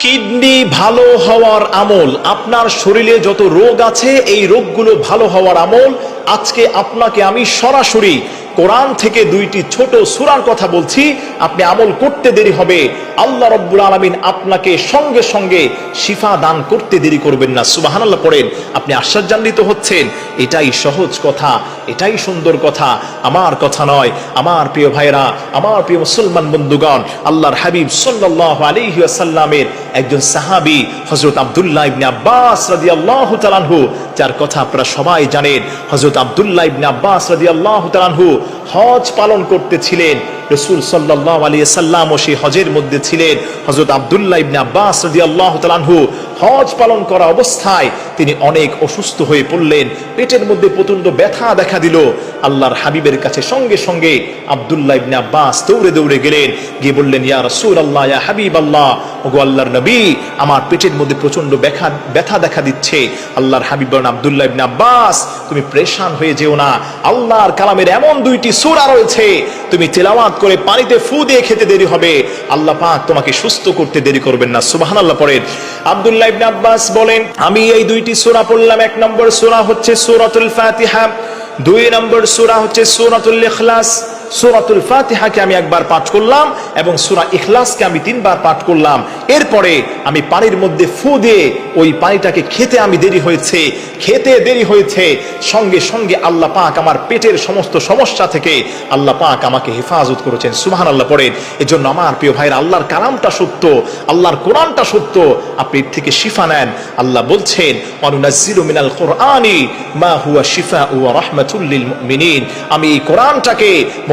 Kidney ভালো হওয়ার আমল, আপনার শরীরে যত রোগ আছে, এই রোগগুলো ভালো হওয়ার আমল। আজকে আপনাকে আমি সরাসরি কোরআন থেকে দুইটি ছোট সুরার কথা বলছি। আপনি আমল করতে দেরি হবে। আল্লাহ রব্বুল আলমিন আপনাকে সঙ্গে সঙ্গে শিফা দান করতে দেরি করবেন না। সুবাহানাল্লাহ পড়েন। আপনি আশ্চর্যান্বিত হচ্ছেন। এটাই সহজ কথা, এটাই সুন্দর কথা। আমার কথা নয়, আমার প্রিয় ভাইরা আমার প্রিয় মুসলমান বন্ধুগণ, আল্লাহর হাবিব সাল্লাহ আলাইহি আসাল্লামের একজন সাহাবি হজরত আবদুল্লাহ ইবনে আব্বাস রাজি আল্লাহ তালানহু যার কথা আপনারা সবাই জানেন। হজরত আবদুল্লাহ ইবনে আব্বাস রাজি আল্লাহ তালানহু হজ পালন করতেছিলেন। রসুল সাল্লাহ আলী সাল্লাম ও সেই হজের মধ্যে ছিলেন। হজরত আবদুল্লাহ ইবনে আব্বাস রদি আল্লাহ তালানহু হজ পালন করা অবস্থায় তিনি অনেক অসুস্থ হয়ে পড়লেন। পেটের মধ্যে প্রচণ্ড ব্যথা দেখা দিল। আল্লাহর হাবিবের কাছে সঙ্গে সঙ্গে আবদুল্লাহ ইবনে আব্বাস দৌড়ে দৌড়ে গেলেন। গিয়ে বললেন, ইয়া রসুল আল্লাহ ইয়া হাবিব আল্লাহ ওগো আল্লাহর নবী, আমার পেটের মধ্যে প্রচণ্ড ব্যথা ব্যথা দেখা দিচ্ছে। আল্লাহর হাবিব বলেন, আবদুল্লাহ ইবনে আব্বাস, তুমি প্রেশান হয়ে যেও না। আল্লাহর কালামের এমন দুইটি সূরা রয়েছে তুমি তেলাওয়াত করে পানিতে ফু দিয়ে খেতে দেরি হবে। আল্লাহ পাক তোমাকে সুস্থ করতে দেরি করবেন না। সুবহানাল্লাহ পড়েন। আব্দুল্লাহ ইবনে আব্বাস বলেন, আমি এই দুইটি সূরা পড়লাম। এক নম্বর সূরা হচ্ছে সূরাতুল ফাতিহা, দুই নম্বর সূরা হচ্ছে সূরাতুল ইখলাস। সূরাতুল ফাতিহাকে আমি একবার পাঠ করলাম এবং সূরা ইখলাসকে আমি তিনবার পাঠ করলাম। এরপরে আমি পানির মধ্যে ফু দিয়ে ওই পানিটাকে খেতে আমি দেরি হয়েছে, খেতে দেরি হয়েছে। সঙ্গে সঙ্গে আল্লাহ পাক আমার পেটের সমস্ত সমস্যা থেকে আল্লাহ পাক আমাকে হেফাজত করেছেন। সুবহান আল্লাহ পড়েন। এজন্য আমার প্রিয় ভাইরা আল্লাহর কালামটা সত্য, আল্লাহর কোরআনটা সত্য। আপনি থেকে শিফা নেন। আল্লাহ বলছেন মিনাল কোরআনি মা হুয়া শিফা আমি এই কোরআনটাকে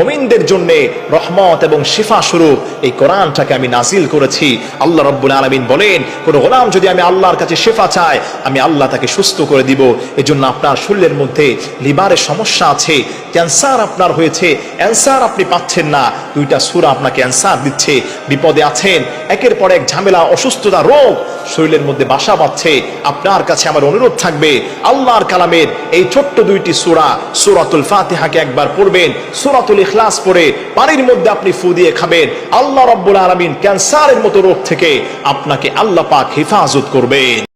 মুমিনদের জন্য রহমত এবং শিফা স্বরূপ এই কোরআনটাকে আমি নাজিল করেছি। আল্লাহ রব্বুল আলামিন বলেন, কোন গোলাম যদি আমি আল্লাহর কাছে শিফা চাই, আমি আল্লাহ তাকে সুস্থ করে দিব। এজন্য আপনার শরীরের মধ্যে লিভারের সমস্যা আছে, ক্যান্সার আপনার হয়েছে, অ্যান্সার আপনি পাচ্ছেন না, দুইটা সুরা আপনাকে অ্যান্সার দিচ্ছে। বিপদে আছেন, একের পর এক ঝামেলা, অসুস্থতা, রোগ শরীরের মধ্যে বাসা বাঁধছে। আপনার কাছে আমার অনুরোধ থাকবে, আল্লাহর কালামের এই ছোট্ট দুইটি সুরা, সুরাতুল ফাতিহাকে একবার পড়বেন, সুরাতুল ইখলাস পড়ে পানির মধ্যে আপনি ফু দিয়ে খাবেন। আল্লাহ রব্বুল আলমিন ক্যান্সারের মতো রোগ থেকে আপনাকে আল্লাহ পাক হেফাজত করবেন।